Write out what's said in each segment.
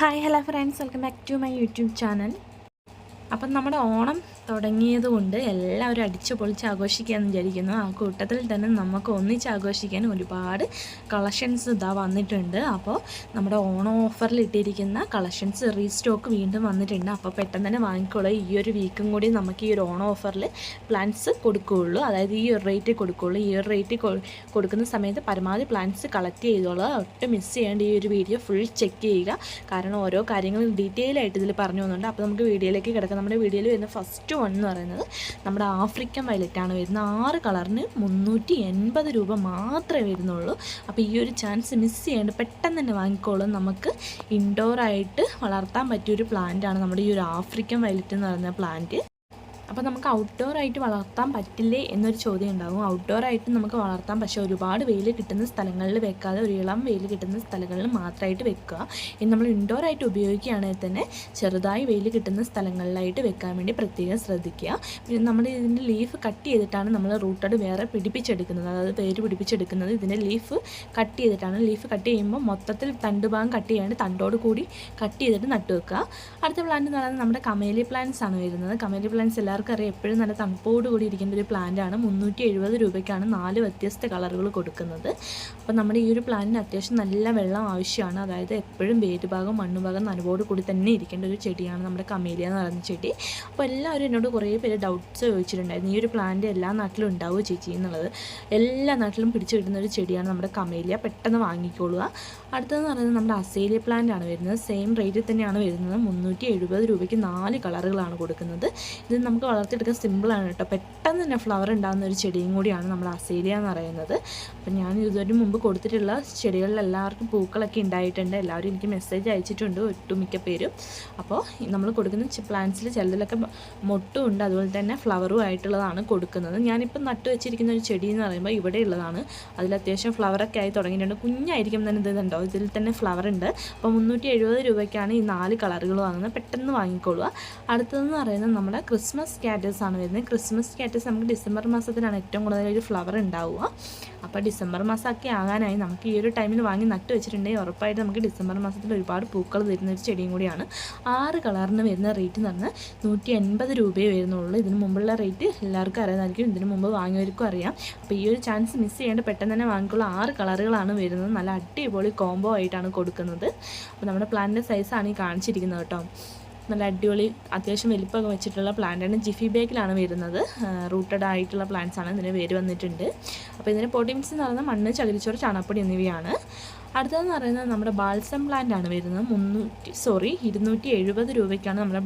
Hi hello friends welcome back to my YouTube channel appam നമ്മുടെ ഓണം തുടങ്ങിയത് കൊണ്ട് എല്ലാവരും അടിച്ചു പൊളിച്ച് ആഘോഷിക്കാമെന്ന് വിചാരിക്കുന്നു. ആ കൂട്ടത്തിൽ തന്നെ നമുക്ക് ഒന്നിച്ച് ആഘോഷിക്കാൻ ഒരുപാട് കളക്ഷൻസ് ഇതാ വന്നിട്ടുണ്ട്. അപ്പോൾ നമ്മുടെ ഓണം ഓഫറിൽ ഇട്ടിരിക്കുന്ന കളക്ഷൻസ് റീസ്റ്റോക്ക് വീണ്ടും വന്നിട്ടുണ്ട്. അപ്പോൾ പെട്ടെന്ന് തന്നെ വാങ്ങിക്കോളൂ. ഈ ഒരു വീക്കും കൂടി നമുക്ക് ഈ ഒരു ഓണം ഓഫറിൽ പ്ലാൻസ് കൊടുക്കുകയുള്ളൂ. അതായത് ഈ ഒരു റേറ്റ് കൊടുക്കുകയുള്ളൂ. ഈ ഒരു റേറ്റ് കൊടുക്കുന്ന സമയത്ത് പരമാവധി പ്ലാൻസ് കളക്ട് ചെയ്തോളൂ. ഒട്ടും മിസ് ചെയ്യാണ്ട് ഈ ഒരു വീഡിയോ ഫുൾ ചെക്ക് ചെയ്യുക. കാരണം ഓരോ കാര്യങ്ങളും ഡീറ്റെയിൽ ആയിട്ട് ഇതിൽ പറഞ്ഞു പോകുന്നുണ്ട്. അപ്പോൾ നമുക്ക് വീഡിയോയിലേക്ക് കിടക്കാം. നമ്മുടെ വീഡിയോയിൽ വരുന്ന ഫസ്റ്റ് വൺ എന്ന് പറയുന്നത് നമ്മുടെ ആഫ്രിക്കൻ വയലറ്റ് ആണ് വരുന്നത്. ആറ് കളറിന് മുന്നൂറ്റി എൺപത് രൂപ മാത്രമേ വരുന്നുള്ളൂ. അപ്പോൾ ഈ ഒരു ചാൻസ് മിസ് ചെയ്യേണ്ട പെട്ടെന്ന് തന്നെ വാങ്ങിക്കോളും. നമുക്ക് ഇൻഡോറായിട്ട് വളർത്താൻ പറ്റിയൊരു ആണ് നമ്മുടെ ഈ ഒരു ആഫ്രിക്കൻ വയലറ്റ് എന്ന് പറയുന്ന പ്ലാന്റ് അപ്പോൾ നമുക്ക് ഔട്ട്ഡോർ ആയിട്ട് വളർത്താൻ പറ്റില്ലേ എന്നൊരു ചോദ്യം ഉണ്ടാകും ഔട്ട്ഡോർ ആയിട്ട് നമുക്ക് വളർത്താം. പക്ഷേ ഒരുപാട് വെയിൽ കിട്ടുന്ന സ്ഥലങ്ങളിൽ വെക്കാതെ ഒരു ഇളം വെയിൽ കിട്ടുന്ന സ്ഥലങ്ങളിൽ മാത്രമായിട്ട് വെക്കുക. ഇനി നമ്മൾ ഇൻഡോർ ആയിട്ട് ഉപയോഗിക്കുകയാണെങ്കിൽ തന്നെ ചെറുതായി വെയിൽ കിട്ടുന്ന സ്ഥലങ്ങളിലായിട്ട് വെക്കാൻ വേണ്ടി പ്രത്യേകം ശ്രദ്ധിക്കുക. പിന്നെ നമ്മൾ ഇതിന്റെ ലീഫ് കട്ട് ചെയ്തിട്ടാണ് നമ്മൾ റൂട്ടഡ് വേറെ പിടിപ്പിച്ചെടുക്കുന്നത്. അതായത് പേര് പിടിപ്പിച്ചെടുക്കുന്നത് ഇതിന്റെ ലീഫ് കട്ട് ചെയ്തിട്ടാണ്. ലീഫ് കട്ട് ചെയ്യുമ്പോൾ മൊത്തത്തിൽ തണ്ട് ഭാഗം കട്ട് ചെയ്യാണ്ട് തണ്ടോട് കൂടി കട്ട് ചെയ്തിട്ട് നട്ടു വെക്കുക അടുത്ത പ്ലാന്റ് എന്ന് പറയുന്നത് നമ്മുടെ കമേലി പ്ലാന്റ്സ് ആണ് വരുന്നത്. കമേലി പ്ലാന്റ്സ് എല്ലാവർക്കും അറിയാം എപ്പോഴും നല്ല തണുപ്പോട് കൂടി ഇരിക്കുന്ന ഒരു പ്ലാന്റ് ആണ് മുന്നൂറ്റി എഴുപത് രൂപയ്ക്കാണ് നാല് വ്യത്യസ്ത കളറുകൾ കൊടുക്കുന്നത്. അപ്പോൾ നമ്മുടെ ഈ ഒരു പ്ലാന്റിന് അത്യാവശ്യം നല്ല വെള്ളം ആവശ്യമാണ്. അതായത് എപ്പോഴും വേരുഭാഗം മണ്ണുഭാഗം നനവോട് കൂടി തന്നെ ഇരിക്കേണ്ട ഒരു ചെടിയാണ് നമ്മുടെ കമേലിയ എന്ന് പറയുന്ന ചെടി. അപ്പോൾ എല്ലാവരും എന്നോട് കുറേ പേര് ഡൗട്ട്സ് ചോദിച്ചിട്ടുണ്ടായിരുന്നു. ഈ ഒരു പ്ലാന്റ് എല്ലാ നാട്ടിലും ഉണ്ടാവുമോ ചേച്ചി എന്നുള്ളത്. എല്ലാ നാട്ടിലും പിടിച്ചു കിട്ടുന്ന ഒരു ചെടിയാണ് നമ്മുടെ കമേലിയ. പെട്ടെന്ന് വാങ്ങിക്കോളുക. അടുത്തതെന്ന് പറയുന്നത് നമ്മുടെ അസേലിയ പ്ലാന്റ് ആണ് വരുന്നത്. സെയിം റേറ്റിൽ തന്നെയാണ് വരുന്നത്. മുന്നൂറ്റി എഴുപത് രൂപയ്ക്ക് നാല് കളറുകളാണ് കൊടുക്കുന്നത്. ഇത് നമുക്ക് വളർത്തിയെടുക്കാൻ സിമ്പിളാണ് കേട്ടോ. പെട്ടെന്ന് തന്നെ ഫ്ലവർ ഉണ്ടാകുന്ന ഒരു ചെടിയും കൂടിയാണ് നമ്മൾ അസേലിയ എന്ന് പറയുന്നത്. അപ്പം ഞാൻ ഇതുവരെ മുമ്പ് കൊടുത്തിട്ടുള്ള ചെടികളിൽ എല്ലാവർക്കും പൂക്കളൊക്കെ ഉണ്ടായിട്ടുണ്ട്. എല്ലാവരും എനിക്ക് മെസ്സേജ് അയച്ചിട്ടുണ്ട് ഒട്ടുമിക്ക പേരും. അപ്പോൾ നമ്മൾ കൊടുക്കുന്ന പ്ലാന്റ്സിൽ ചിലതിലൊക്കെ മൊട്ടും ഉണ്ട്. അതുപോലെ തന്നെ ഫ്ലവറും ആയിട്ടുള്ളതാണ് കൊടുക്കുന്നത്. ഞാനിപ്പോൾ നട്ടു വെച്ചിരിക്കുന്ന ഒരു ചെടി എന്ന് പറയുമ്പോൾ ഇവിടെ ഉള്ളതാണ്. അതിൽ അത്യാവശ്യം ഫ്ലവറൊക്കെ ആയി തുടങ്ങിയിട്ടുണ്ട്. കുഞ്ഞായിരിക്കും തന്നെ ഇതുണ്ടോ ഇതിൽ തന്നെ ഫ്ലവർ ഉണ്ട്. അപ്പോൾ മുന്നൂറ്റി എഴുപത് രൂപയ്ക്കാണ് ഈ നാല് കളറുകൾ വാങ്ങുന്നത്. പെട്ടെന്ന് വാങ്ങിക്കൊള്ളുക അടുത്തതെന്ന് പറയുന്നത് നമ്മുടെ ക്രിസ്മസ് സ്കാറ്റേഴ്സ് ആണ് വരുന്നത്. ക്രിസ്മസ് സ്കാറ്റേഴ്സ് നമുക്ക് ഡിസംബർ മാസത്തിലാണ് ഏറ്റവും കൂടുതൽ ഒരു ഫ്ലവർ ഉണ്ടാവുക. അപ്പോൾ ഡിസംബർ മാസമൊക്കെ ആകാനായി നമുക്ക് ഈ ഒരു ടൈമിൽ വാങ്ങി നട്ട് വെച്ചിട്ടുണ്ടെങ്കിൽ ഉറപ്പായിട്ട് നമുക്ക് ഡിസംബർ മാസത്തിൽ ഒരുപാട് പൂക്കൾ തരുന്ന ഒരു ചെടിയും കൂടിയാണ്. ആറ് കളറിന് വരുന്ന റേറ്റ് എന്ന് പറഞ്ഞാൽ നൂറ്റി എൺപത് രൂപയെ വരുന്നുള്ളൂ. ഇതിന് മുമ്പുള്ള റേറ്റ് എല്ലാവർക്കും അറിയാമായിരിക്കും. ഇതിന് മുമ്പ് വാങ്ങിയവർക്കും അറിയാം. അപ്പോൾ ഈ ഒരു ചാൻസ് മിസ് ചെയ്യേണ്ട പെട്ടെന്ന് തന്നെ വാങ്ങിക്കുള്ള ആറ് കളറുകളാണ് വരുന്നത്. നല്ല അടിപൊളി കോംബോ ആയിട്ടാണ് കൊടുക്കുന്നത്. അപ്പോൾ നമ്മുടെ പ്ലാന്റിന്റെ സൈസാണ് ഈ കാണിച്ചിരിക്കുന്നത് കേട്ടോ. നല്ല അടിപൊളി അത്യാവശ്യം വലിപ്പമൊക്കെ വെച്ചിട്ടുള്ള പ്ലാന്റാണ് ജിഫി ബേക്കിലാണ് വരുന്നത്. റൂട്ടഡ് ആയിട്ടുള്ള പ്ലാന്റ്സ് ആണ്. ഇതിന് പേര് വന്നിട്ടുണ്ട്. അപ്പോൾ ഇതിന് പോട്ടിങ്സ് എന്ന് പറയുന്നത് മണ്ണ് ചകിരിച്ചോറ് ചാണകപ്പൊടി എന്നിവയാണ്. അടുത്തതെന്ന് പറയുന്നത് നമ്മുടെ ബാൽസം പ്ലാന്റ് ആണ് വരുന്നത്. മുന്നൂറ്റി സോറി ഇരുന്നൂറ്റി എഴുപത് രൂപയ്ക്കാണ് നമ്മുടെ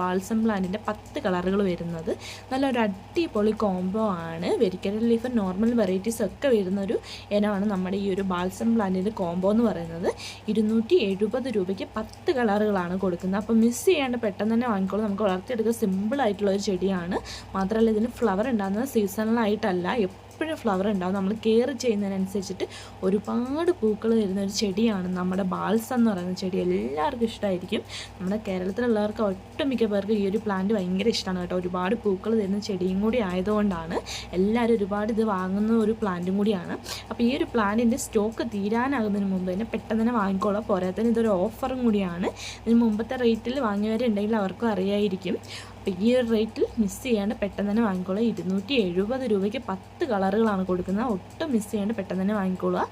ബാൽസം പ്ലാന്റിന്റെ പത്ത് കളറുകൾ വരുന്നത്. നല്ലൊരു അടിപൊളി കോംബോ ആണ്. വെരിക്കൽ ലീഫ് നോർമൽ വെറൈറ്റീസ് ഒക്കെ വരുന്ന ഒരു ഇനമാണ് നമ്മുടെ ഈ ഒരു ബാൽസം പ്ലാന്റിന്റെ കോംബോ എന്ന് പറയുന്നത്. ഇരുന്നൂറ്റി എഴുപത് രൂപയ്ക്ക് പത്ത് കളറുകളാണ് കൊടുക്കുന്നത്. അപ്പോൾ മിസ് ചെയ്യാണ്ട് പെട്ടെന്ന് തന്നെ വാങ്ങിക്കോളൂ. നമുക്ക് വളർത്തിയെടുക്കുക സിമ്പിൾ ആയിട്ടുള്ള ഒരു ചെടിയാണ്. മാത്രമല്ല ഇതിന് ഫ്ലവർ ഉണ്ടാകുന്നത് സീസണലായിട്ടല്ല എപ്പോഴും ഫ്ലവർ ഉണ്ടാവും. നമ്മൾ കെയർ ചെയ്യുന്നതിനനുസരിച്ചിട്ട് ഒരുപാട് പൂക്കൾ തരുന്ന ഒരു ചെടിയാണ് നമ്മുടെ ബാൽസം എന്ന് പറയുന്ന ചെടി. എല്ലാവർക്കും ഇഷ്ടമായിരിക്കും നമ്മുടെ കേരളത്തിലുള്ളവർക്ക് ഒട്ടുമിക്ക പേർക്ക് ഈ ഒരു പ്ലാന്റ് ഭയങ്കര ഇഷ്ടമാണ് കേട്ടോ. ഒരുപാട് പൂക്കൾ തരുന്ന ചെടിയും കൂടി ആയതുകൊണ്ടാണ് എല്ലാവരും ഒരുപാട് ഇത് വാങ്ങുന്ന ഒരു പ്ലാന്റും കൂടിയാണ്. അപ്പോൾ ഈ ഒരു പ്ലാന്റിന്റെ സ്റ്റോക്ക് തീരാനാകുന്നതിന് മുമ്പ് തന്നെ പെട്ടെന്ന് തന്നെ വാങ്ങിക്കോളാം. പോരാത്തതിന് ഇതൊരു ഓഫറും കൂടിയാണ്. ഇതിന് മുമ്പത്തെ റേറ്റിൽ വാങ്ങിയവരുണ്ടെങ്കിൽ അവർക്കും അറിയായിരിക്കും. അപ്പോൾ ഈ ഒരു റേറ്റിൽ മിസ് ചെയ്യാണ്ട് പെട്ടെന്ന് തന്നെ വാങ്ങിക്കോളുക. ഇരുന്നൂറ്റി എഴുപത് രൂപയ്ക്ക് പത്ത് കളറുകളാണ് കൊടുക്കുന്നത്. ഒട്ടും മിസ് ചെയ്യാണ്ട് പെട്ടെന്ന് തന്നെ വാങ്ങിക്കോളുക.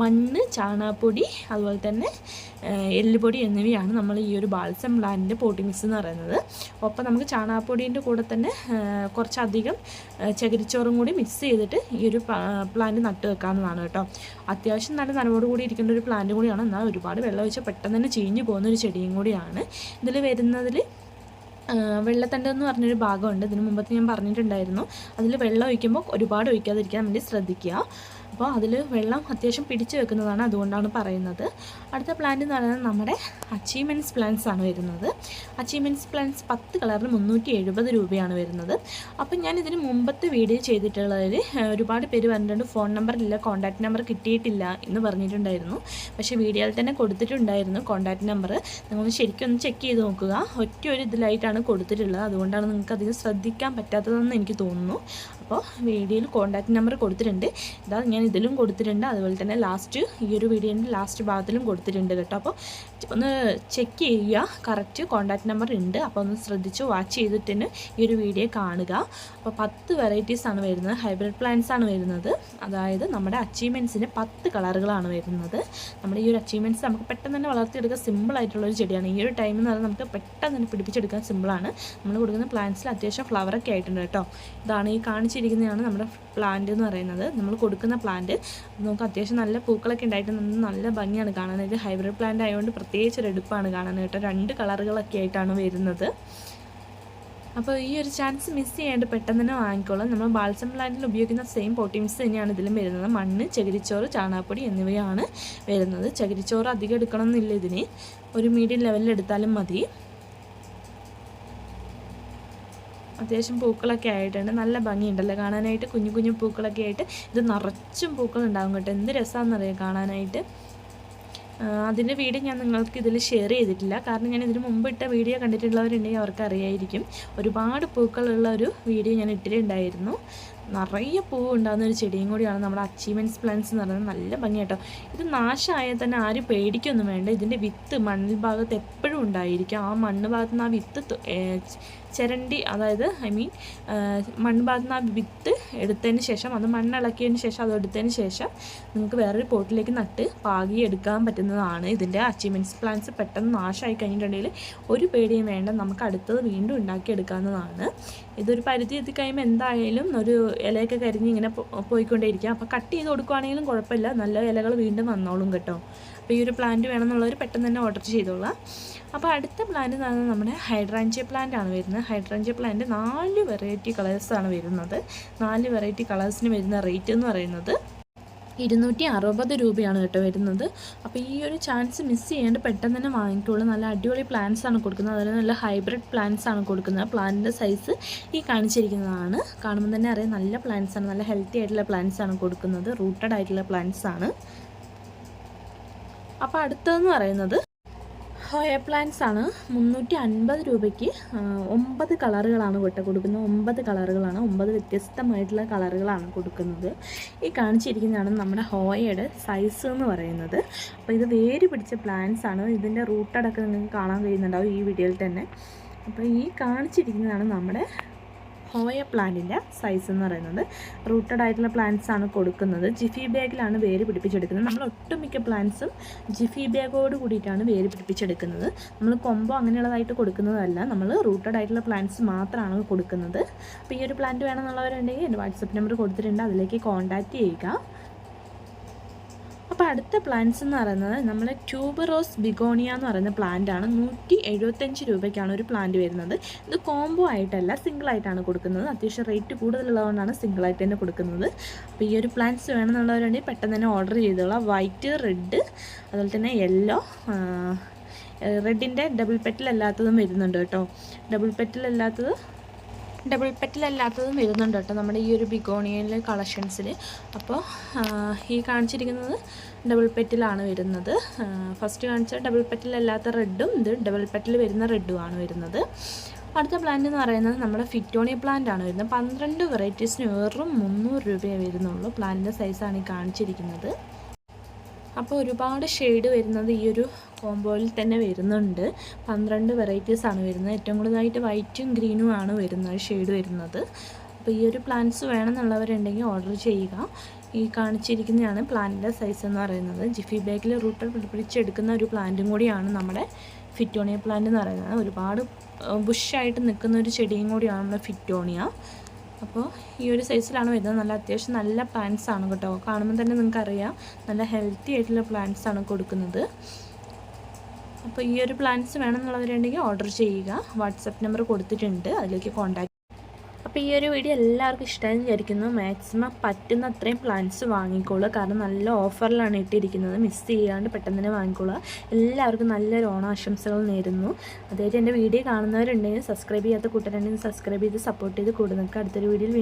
മണ്ണ് ചാണകപ്പൊടി അതുപോലെ തന്നെ എല്ലുപൊടി എന്നിവയാണ് നമ്മൾ ഈ ഒരു ബാൽസം പ്ലാന്റിന്റെ പോട്ടി മിക്സ് എന്ന് പറയുന്നത്. ഒപ്പം നമുക്ക് ചാണകപ്പൊടീന്റെ കൂടെ തന്നെ കുറച്ചധികം ചകിരിച്ചോറും കൂടി മിക്സ് ചെയ്തിട്ട് ഈ ഒരു പ്ലാന്റ് നട്ട് വെക്കാവുന്നതാണ് കേട്ടോ. അത്യാവശ്യം നല്ല നനവോട് കൂടി ഇരിക്കേണ്ട ഒരു പ്ലാന്റ് കൂടിയാണ്. എന്നാൽ ഒരുപാട് വെള്ളം ഒഴിച്ചാൽ പെട്ടെന്ന് തന്നെ ചീഞ്ഞു പോകുന്ന ഒരു ചെടിയും കൂടിയാണ്. ഇതിൽ വരുന്നതിൽ വെള്ളത്തണ്ട് എന്ന് പറഞ്ഞൊരു ഭാഗമുണ്ട്. ഇതിന് മുമ്പത്തെ ഞാൻ പറഞ്ഞിട്ടുണ്ടായിരുന്നു. അതിൽ വെള്ളം ഒഴിക്കുമ്പോൾ ഒരുപാട് ഒഴിക്കാതിരിക്കാൻ വേണ്ടി ശ്രദ്ധിക്കുക. അപ്പോൾ അതിൽ വെള്ളം അത്യാവശ്യം പിടിച്ചു വെക്കുന്നതാണ് അതുകൊണ്ടാണ് പറയുന്നത്. അടുത്ത പ്ലാന്റ് എന്ന് പറയുന്നത് നമ്മുടെ അച്ചീവ്മെന്റ്സ് പ്ലാന്റ്സ് ആണ് വരുന്നത്. അച്ചീവ്മെന്റ്സ് പ്ലാന്റ്സ് പത്ത് കളറിന് മുന്നൂറ്റി എഴുപത് രൂപയാണ് വരുന്നത്. അപ്പം ഞാൻ ഇതിന് മുമ്പത്തെ വീഡിയോ ചെയ്തിട്ടുള്ളതിൽ ഒരുപാട് പേര് പറഞ്ഞിട്ടുണ്ട് ഫോൺ നമ്പർ ഇല്ല കോൺടാക്റ്റ് നമ്പർ കിട്ടിയിട്ടില്ല എന്ന് പറഞ്ഞിട്ടുണ്ടായിരുന്നു. പക്ഷേ വീഡിയോയിൽ തന്നെ കൊടുത്തിട്ടുണ്ടായിരുന്നു കോൺടാക്റ്റ് നമ്പർ നിങ്ങൾ ശരിക്കും ഒന്ന് ചെക്ക് ചെയ്ത് നോക്കുക. ഒറ്റ ഒരു ഇതിലായിട്ടാണ് കൊടുത്തിട്ടുള്ളത്. അതുകൊണ്ടാണ് നിങ്ങൾക്ക് അധികം ശ്രദ്ധിക്കാൻ പറ്റാത്തതെന്ന് എനിക്ക് തോന്നുന്നു. അപ്പോൾ വീഡിയോയിൽ കോൺടാക്റ്റ് നമ്പർ കൊടുത്തിട്ടുണ്ട്. ഇതാ ഞാൻ ഇതിലും കൊടുത്തിട്ടുണ്ട്. അതുപോലെ തന്നെ ലാസ്റ്റ് ഈ ഒരു വീഡിയോന്റെ ലാസ്റ്റ് ഭാഗത്തിലും കൊടുത്തിട്ടുണ്ട് കേട്ടോ. അപ്പോൾ ഒന്ന് ചെക്ക് ചെയ്യുക. കറക്റ്റ് കോൺടാക്റ്റ് നമ്പർ ഉണ്ട്. അപ്പോൾ ഒന്ന് ശ്രദ്ധിച്ച് വാച്ച് ചെയ്തിട്ട് തന്നെ ഈ ഒരു വീഡിയോ കാണുക. അപ്പോൾ പത്ത് വെറൈറ്റീസ് ആണ് വരുന്നത്. ഹൈബ്രിഡ് പ്ലാന്റ്സ് ആണ് വരുന്നത്. അതായത് നമ്മുടെ അച്ചീവ്മെന്റ്സിന് പത്ത് കളറുകളാണ് വരുന്നത്. നമ്മുടെ ഈ ഒരു അച്ചീവ്മെന്റ്സ് നമുക്ക് പെട്ടെന്ന് തന്നെ വളർത്തിയെടുക്കാൻ ഒരു ചെടിയാണ്. ഈ ഒരു ടൈം എന്ന് പറഞ്ഞാൽ നമുക്ക് പെട്ടെന്ന് തന്നെ പിടിപ്പിച്ചെടുക്കാൻ സിമ്പിളാണ് നമ്മൾ കൊടുക്കുന്ന പ്ലാന്റ്സിൽ അത്യാവശ്യം ഫ്ലവറൊക്കെ ആയിട്ടുണ്ട് കേട്ടോ. ഇതാണ് ഈ കാണിച്ചിരിക്കുന്നതാണ് നമ്മുടെ പ്ലാന്റ് എന്ന് പറയുന്നത്. നമ്മൾ കൊടുക്കുന്ന പ്ലാന്റ് നമുക്ക് അത്യാവശ്യം നല്ല പൂക്കളൊക്കെ ഉണ്ടായിട്ട് നല്ല ഭംഗിയാണ് കാണാൻ. ഇത് ഹൈബ്രിഡ് പ്ലാന്റ് ആയതുകൊണ്ട് പ്രത്യേകിച്ച് ഒരു എടുപ്പാണ് കാണാനായിട്ട് രണ്ട് കളറുകളൊക്കെ ആയിട്ടാണ് വരുന്നത്. അപ്പോൾ ഈ ഒരു ചാൻസ് മിസ് ചെയ്യാണ്ട് പെട്ടെന്ന് തന്നെ വാങ്ങിക്കോളാം. നമ്മൾ ബാൽസം പ്ലാന്റിൽ ഉപയോഗിക്കുന്ന സെയിം പോട്ടിംഗ്സ് തന്നെയാണ് ഇതിലും വരുന്നത്. മണ്ണ് ചകിരിച്ചോറ് ചാണകപ്പൊടി എന്നിവയാണ് വരുന്നത്. ചകിരിച്ചോറ് അധികം എടുക്കണമെന്നില്ല ഇതിന്. ഒരു മീഡിയം ലെവലിൽ എടുത്താലും മതി. അത്യാവശ്യം പൂക്കളൊക്കെ ആയിട്ടുണ്ട്. നല്ല ഭംഗിയുണ്ടല്ലോ കാണാനായിട്ട്. കുഞ്ഞു കുഞ്ഞു പൂക്കളൊക്കെ ആയിട്ട്. ഇത് നിറച്ചും പൂക്കൾ ഉണ്ടാകും കേട്ടോ. എന്ത് രസമാണെന്നറിയാം കാണാനായിട്ട്? അതിന്റെ വീഡിയോ ഞാൻ നിങ്ങൾക്ക് ഇതിൽ ഷെയർ ചെയ്തിട്ടില്ല. കാരണം ഞാൻ ഇതിന് മുമ്പ് ഇട്ട വീഡിയോ കണ്ടിട്ടുള്ളവരുണ്ടെങ്കിൽ അവർക്ക് അറിയായിരിക്കും ഒരുപാട് പൂക്കളുള്ള ഒരു വീഡിയോ ഞാൻ ഇട്ടിട്ടുണ്ടായിരുന്നു. നിറയെ പൂവ് ഉണ്ടാകുന്ന ഒരു ചെടിയും കൂടിയാണ് നമ്മുടെ അച്ചീവ്മെന്റ്സ് പ്ലാന്റ്സ് എന്ന് പറയുന്നത്. നല്ല ഭംഗി കേട്ടോ. ഇത് നാശമായാൽ തന്നെ ആരും പേടിക്കൊന്നും വേണ്ട. ഇതിന്റെ വിത്ത് മണ്ണിൽ ഭാഗത്ത് എപ്പോഴും ഉണ്ടായിരിക്കും. ആ മണ്ണ് ഭാഗത്ത് നിന്ന് ആ വിത്ത് ചിരണ്ടി അതായത് ഐ മീൻ മൺപാത്തുന്ന വിത്ത് എടുത്തതിന് ശേഷം അത് മണ്ണിളക്കിയതിന് ശേഷം അത് എടുത്തതിന് ശേഷം നിങ്ങൾക്ക് വേറൊരു പോട്ടിലേക്ക് നട്ട് പാകി എടുക്കാൻ പറ്റുന്നതാണ് ഇതിന്റെ അച്ചീവ്മെന്റ്സ് പ്ലാൻസ് പെട്ടെന്ന് നാശമായി കഴിഞ്ഞിട്ടുണ്ടെങ്കിൽ ഒരു പേടിയും വേണ്ട നമുക്ക് അടുത്തത് വീണ്ടും ഉണ്ടാക്കിയെടുക്കാവുന്നതാണ് ഇതൊരു പരിധി എത്തിക്കഴിയുമ്പോൾ എന്തായാലും ഒരു ഇലയൊക്കെ കരിഞ്ഞ് ഇങ്ങനെ പോയിക്കൊണ്ടേയിരിക്കാം. അപ്പോൾ കട്ട് ചെയ്ത് കൊടുക്കുവാണെങ്കിലും കുഴപ്പമില്ല. നല്ല ഇലകൾ വീണ്ടും വന്നോളും കേട്ടോ. അപ്പോൾ ഈ ഒരു പ്ലാന്റ് വേണമെന്നുള്ളവർ പെട്ടെന്ന് തന്നെ ഓർഡർ ചെയ്തോളാം അപ്പോൾ അടുത്ത പ്ലാന്റ് എന്ന് പറഞ്ഞാൽ നമ്മുടെ ഹൈഡ്രാഞ്ചിയ പ്ലാന്റ് ആണ് വരുന്നത്. ഹൈഡ്രാഞ്ചിയ പ്ലാന്റ് നാല് വെറൈറ്റി കളേഴ്സാണ് വരുന്നത്. നാല് വെറൈറ്റി കളേഴ്സിന് വരുന്ന റേറ്റ് എന്ന് പറയുന്നത് ഇരുന്നൂറ്റി അറുപത് രൂപയാണ് കേട്ടോ വരുന്നത്. അപ്പോൾ ഈ ഒരു ചാൻസ് മിസ് ചെയ്യാണ്ട് പെട്ടെന്ന് തന്നെ വാങ്ങിക്കുള്ളൂ നല്ല അടിപൊളി പ്ലാന്റ്സ് ആണ് കൊടുക്കുന്നത്. അതുപോലെ നല്ല ഹൈബ്രിഡ് പ്ലാന്റ്സ് ആണ് കൊടുക്കുന്നത്. പ്ലാന്റിന്റെ സൈസ് ഈ കാണിച്ചിരിക്കുന്നതാണ്. കാണുമ്പോൾ തന്നെ അറിയാം നല്ല പ്ലാന്റ്സ് ആണ്. നല്ല ഹെൽത്തി ആയിട്ടുള്ള പ്ലാന്റ്സ് ആണ് കൊടുക്കുന്നത്. റൂട്ടഡ് ആയിട്ടുള്ള പ്ലാന്റ്സ് ആണ്. അപ്പോൾ അടുത്തതെന്ന് പറയുന്നത് ഹോയ പ്ലാന്റ്സ് ആണ്. മുന്നൂറ്റി അൻപത് രൂപയ്ക്ക് ഒമ്പത് കളറുകളാണ് കൊട്ട കൊടുക്കുന്നത്. ഒമ്പത് കളറുകളാണ് ഒമ്പത് വ്യത്യസ്തമായിട്ടുള്ള കളറുകളാണ് കൊടുക്കുന്നത്. ഈ കാണിച്ചിരിക്കുന്നതാണ് നമ്മുടെ ഹോയയുടെ സൈസ് എന്ന് പറയുന്നത്. അപ്പോൾ ഇത് വേര് പിടിച്ച പ്ലാന്റ്സ് ആണ്. ഇതിന്റെ റൂട്ടടക്കം നിങ്ങൾക്ക് കാണാൻ കഴിയുന്നുണ്ടാവും ഈ വീഡിയോയിൽ തന്നെ. അപ്പോൾ ഈ കാണിച്ചിരിക്കുന്നതാണ് നമ്മുടെ ഹോയ പ്ലാന്റിന്റെ സൈസ് എന്ന് പറയുന്നത്. റൂട്ടഡ് ആയിട്ടുള്ള പ്ലാന്റ്സ് ആണ് കൊടുക്കുന്നത്. ജിഫി ബാഗിലാണ് വേര് പിടിപ്പിച്ചെടുക്കുന്നത്. നമ്മൾ ഒട്ടുമിക്ക പ്ലാന്റ്സും ജിഫി ബാഗോട് കൂടിയിട്ടാണ് വേര് പിടിപ്പിച്ചെടുക്കുന്നത്. നമ്മൾ കൊമ്പോ അങ്ങനെയുള്ളതായിട്ട് കൊടുക്കുന്നതല്ല. നമ്മൾ റൂട്ടഡ് ആയിട്ടുള്ള പ്ലാന്റ്സ് മാത്രമാണ് കൊടുക്കുന്നത്. അപ്പോൾ ഈ ഒരു പ്ലാന്റ് വേണമെന്നുള്ളവരുണ്ടെങ്കിൽ എന്റെ വാട്സപ്പ് നമ്പർ കൊടുത്തിട്ടുണ്ട്. അതിലേക്ക് കോൺടാക്റ്റ് ചെയ്യുക. അപ്പോൾ അടുത്ത പ്ലാന്റ്സ് എന്ന് പറയുന്നത് നമ്മൾ ട്യൂബ് റോസ് ബിഗോണിയ എന്ന് പറയുന്ന പ്ലാന്റ് ആണ്. നൂറ്റി എഴുപത്തഞ്ച് രൂപയ്ക്കാണ് ഒരു പ്ലാന്റ് വരുന്നത്. ഇത് കോംബോ ആയിട്ടല്ല സിംഗിൾ ആയിട്ടാണ് കൊടുക്കുന്നത്. അത്യാവശ്യം റേറ്റ് കൂടുതലുള്ളതുകൊണ്ടാണ് സിംഗിൾ ആയിട്ട് തന്നെ കൊടുക്കുന്നത്. അപ്പോൾ ഈ ഒരു പ്ലാന്റ്സ് വേണമെന്നുള്ളവരുണ്ടെങ്കിൽ പെട്ടെന്ന് തന്നെ ഓർഡർ ചെയ്തോളാം. വൈറ്റ് റെഡ് അതുപോലെ തന്നെ യെല്ലോ റെഡിന്റെ ഡബിൾ പെറ്റിലല്ലാത്തതും വരുന്നുണ്ട് കേട്ടോ. ഡബിൾ പെറ്റിലല്ലാത്തത് ഡബിൾ പെറ്റിലല്ലാത്തതും വരുന്നുണ്ട് കേട്ടോ നമ്മുടെ ഈ ഒരു ബിഗോണിയയിലെ കളക്ഷൻസിൽ അപ്പോൾ ഈ കാണിച്ചിരിക്കുന്നത് ഡബിൾ പെറ്റിലാണ് വരുന്നത്. ഫസ്റ്റ് കാണിച്ച ഡബിൾ പെറ്റിലല്ലാത്ത റെഡും ഇത് ഡബിൾ പെറ്റിൽ വരുന്ന റെഡുമാണ് വരുന്നത്. അടുത്ത പ്ലാന്റ് എന്ന് പറയുന്നത് നമ്മുടെ ഫിറ്റോണിയ പ്ലാന്റ് ആണ് വരുന്നത്. പന്ത്രണ്ട് വെറൈറ്റീസിന് വെറും മുന്നൂറ് രൂപയേ വരുന്നുള്ളൂ. പ്ലാന്റിന്റെ സൈസാണ് ഈ കാണിച്ചിരിക്കുന്നത്. അപ്പോൾ ഒരുപാട് ഷെയ്ഡ് വരുന്നത് ഈ ഒരു കോമ്പോയിൽ തന്നെ വരുന്നുണ്ട്. പന്ത്രണ്ട് വെറൈറ്റീസ് ആണ് വരുന്നത്. ഏറ്റവും കൂടുതലായിട്ട് വൈറ്റും ഗ്രീനും ആണ് വരുന്നത് ഷെയ്ഡ് വരുന്നത്. അപ്പോൾ ഈ ഒരു പ്ലാന്റ്സ് വേണമെന്നുള്ളവരുണ്ടെങ്കിൽ ഓർഡർ ചെയ്യുക. ഈ കാണിച്ചിരിക്കുന്നതാണ് പ്ലാന്റിന്റെ സൈസ് എന്ന് പറയുന്നത്. ജിഫി ബാഗിൽ റൂട്ടർ പിടിപ്പിച്ചെടുക്കുന്ന ഒരു പ്ലാന്റും കൂടിയാണ് നമ്മുടെ ഫിറ്റോണിയ പ്ലാന്റ് എന്ന് പറയുന്നത്. ഒരുപാട് ബുഷായിട്ട് നിൽക്കുന്ന ഒരു ചെടിയും കൂടിയാണ് നമ്മുടെ ഫിറ്റോണിയ അപ്പോൾ ഈ ഒരു സൈസിലാണ് വരുന്നത്. നല്ല അത്യാവശ്യം നല്ല പ്ലാന്റ്സ് ആണ് കേട്ടോ. കാണുമ്പോൾ തന്നെ നിങ്ങൾക്കറിയാം. നല്ല ഹെൽത്തി ആയിട്ടുള്ള പ്ലാന്റ്സ് ആണ് കൊടുക്കുന്നത്. അപ്പോൾ ഈ ഒരു പ്ലാന്റ്സ് വേണമെന്നുള്ളവരുണ്ടെങ്കിൽ ഓർഡർ ചെയ്യുക. വാട്സപ്പ് നമ്പർ കൊടുത്തിട്ടുണ്ട്. അതിലേക്ക് കോൺടാക്ട് അപ്പോൾ ഈ ഒരു വീഡിയോ എല്ലാവർക്കും ഇഷ്ടമായി വിചാരിക്കുന്നു. മാക്സിമം പറ്റുന്ന അത്രയും പ്ലാന്റ്സ് വാങ്ങിക്കോളൂ. കാരണം നല്ല ഓഫറിലാണ് ഇട്ടിരിക്കുന്നത്. മിസ് ചെയ്യാണ്ട് പെട്ടെന്ന് തന്നെ വാങ്ങിക്കോളുക എല്ലാവർക്കും നല്ലൊരു ഓണാശംസകൾ നേരുന്നു. അതായത് എന്റെ വീഡിയോ കാണുന്നവരുണ്ടെങ്കിൽ സബ്സ്ക്രൈബ് ചെയ്യാത്ത കൂട്ടരുണ്ടെങ്കിൽ സബ്സ്ക്രൈബ് ചെയ്ത് സപ്പോർട്ട് ചെയ്ത് കൂടെ അടുത്തൊരു വീഡിയോയിൽ